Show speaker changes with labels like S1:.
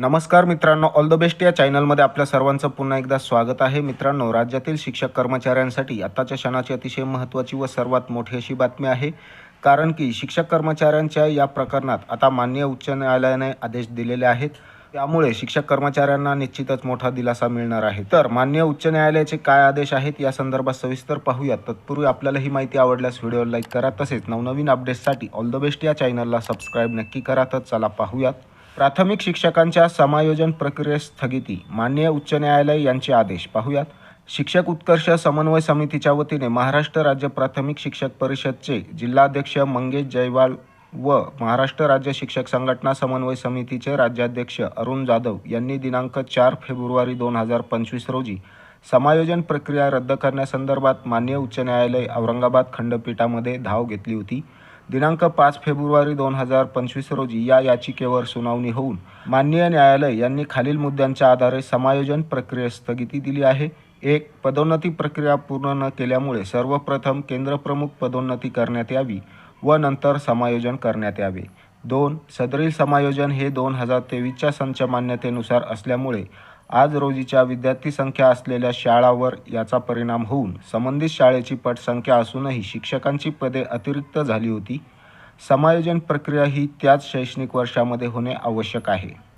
S1: नमस्कार मित्रांनो all the best या चॅनलमध्ये आपल्या सर्वांचं पुन्हा एकदा स्वागत आहे. मित्रांनो राज्यातील शिक्षक कर्मचाऱ्यांसाठी आताच्या क्षणाची अतिशय महत्त्वाची व सर्वात मोठी अशी बातमी आहे. कारण की शिक्षक कर्मचाऱ्यांच्या या प्रकरणात आता मान्य उच्च न्यायालयाने आदेश दिलेले आहेत. त्यामुळे शिक्षक कर्मचाऱ्यांना निश्चितच मोठा दिलासा मिळणार आहे. तर मान्य उच्च न्यायालयाचे काय आदेश आहेत या संदर्भात सविस्तर पाहूयात. तत्पूर्वी आपल्याला ही माहिती आवडल्यास व्हिडिओ लाईक करा. तसेच नवनवीन अपडेट्ससाठी ऑल द बेस्ट या चॅनलला सबस्क्राईब नक्की करा. तर चला पाहूयात. प्राथमिक शिक्षकांच्या समायोजन प्रक्रियेस स्थगिती मान्य उच्च न्यायालय यांचे आदेश. पाहूयात. शिक्षक उत्कर्ष समन्वय समितीच्या वतीने महाराष्ट्र राज्य प्राथमिक शिक्षक परिषदचे जिल्हाध्यक्ष मंगेश जयवाल व महाराष्ट्र राज्य शिक्षक संघटना समन्वय समितीचे राज्याध्यक्ष अरुण जाधव यांनी दिनांक चार फेब्रुवारी दोन हजार पंचवीस रोजी समायोजन प्रक्रिया रद्द करण्यासंदर्भात मान्य उच्च न्यायालय औरंगाबाद खंडपीठामध्ये धाव घेतली होती. दिनांक पाच फेब्रुवारी दोन हजार पंचवीस रोजी या याचिकेवर सुनावणी होऊन माननीय न्यायालय यांनी खालील मुद्द्यांच्या आधारे समायोजन प्रक्रियेस स्थगिती दिली आहे. एक पदोन्नती प्रक्रिया पूर्ण न केल्यामुळे सर्वप्रथम केंद्रप्रमुख पदोन्नती करण्यात यावी व नंतर समायोजन करण्यात यावे. दोन सदरील समायोजन हे दोन हजार तेवीसच्या संच मान्यतेनुसार असल्यामुळे आज रोजीच्या विद्यार्थी संख्या असलेल्या शाळावर याचा परिणाम होऊन संबंधित शाळेची पटसंख्या असूनही शिक्षकांची पदे अतिरिक्त झाली होती. समायोजन प्रक्रिया ही त्याच शैक्षणिक वर्षामध्ये होणे आवश्यक आहे.